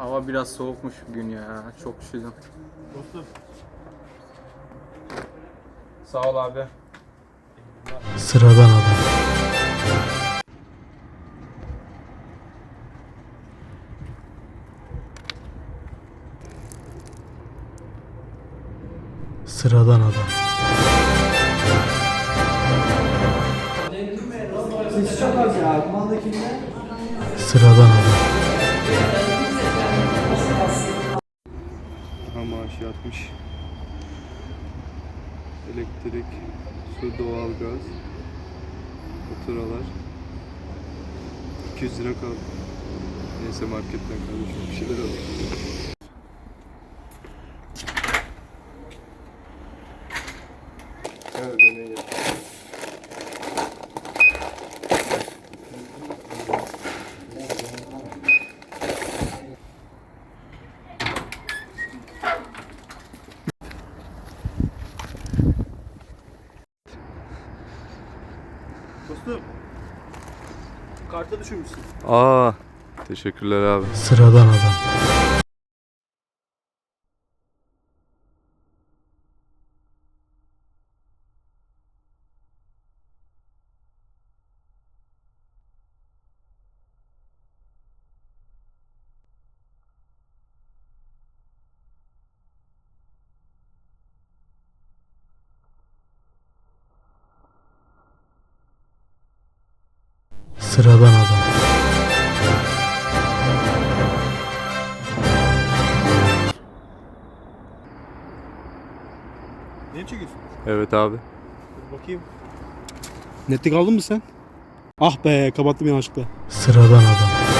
Hava biraz soğukmuş bugün ya. Çok üşüdüm. Dostum. Sağ ol abi. Sıradan adam. Sıradan adam. Sesi çok az ya. Kumandakinde. Sıradan adam. Yatmış. Elektrik, su, doğalgaz, faturalar. 200 lira kaldı. Neyse marketten kardeşim bir şeyler alalım. Evet, deney Dostum. Karta düşürmüşsün. Aa, teşekkürler abi. Sıradan adam. Sıradan adam. Ne çekiyorsun? Evet abi. Dur bakayım. Netlik aldın mı sen? Ah be kapattım yanlışlıkla. Sıradan adam.